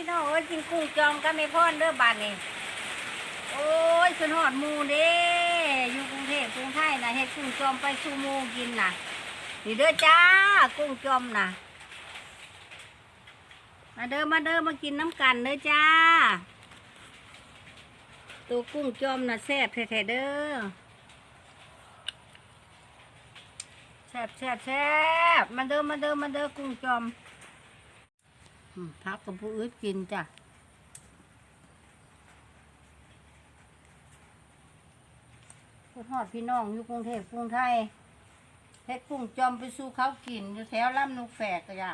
พี่น้องเอ้ยกินกุ้งจอมกันไม่พอนเด้อบานนี่โอ้ยสุนหอดมูเด้อยู่กรุงเทพกรุงไทยนะเฮ็ดกุ้งจอมไปสู่มูกินนะนี่เด้อจ้า กุ้งจอมนะมาเด้อมาเด้อมากินน้ำกันเด้อจ้า ตัวกุ้งจอมนะแซ่บแท้ๆเด้อแซ่บแซ่บแซ่บมาเด้อมาเด้อมาเด้อกุ้งจอม พักกับผู้อื่นกินจ้ะพูดฮอดพี่น้องอยู่กรุงเทพกรุงไทยเฮ็ดกุ้งจอมไปสู่เขากิน อยู่แถวลำนุกแฝกก็จ้ะ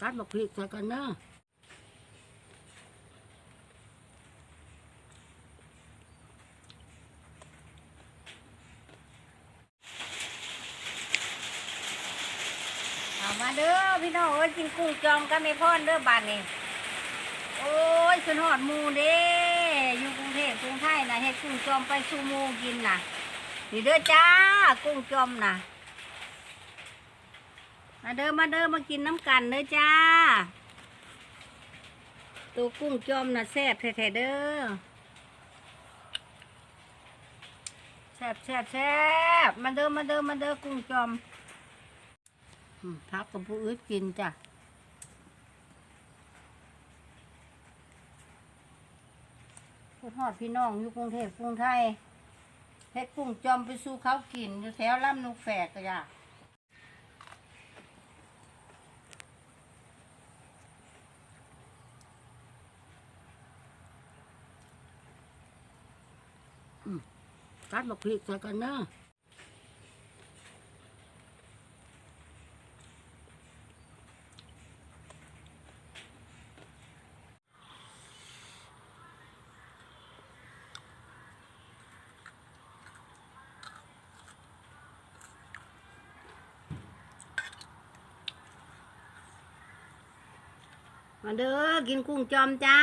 กัดบักพริกใส่กันเนอะ มาเด้อพี่น้องเอ้ยกินกุ้งจอมกันไม่พอนเด้อบานนี่โอ้ยสุนหอดมูเด้อยู่กรุงเทพกรุงไทยนะเฮ็ดกุ้งจอมไปสู่มูกินนะนี่เด้อจ้ากุ้งจอมนะมาเด้อมาเด้อมากินน้ำกันเด้อจ้า ตัวกุ้งจอมนะแซ่บแท้ๆเด้อแซ่บแซ่บแซ่บมาเด้อมาเด้อมาเด้อกุ้งจอม พักกับผู้อื่นกินจ้ะพูดฮอดพี่น้องอยู่กรุงเทพกรุงไทยเฮ็ดกุ้งจอมไปสู่เขากิน อยู่แถวล่ำนุกแฝกจ้ะกัดบักพริกใส่กันเนอะ มาเด้อกินกุ้งจอมจ้า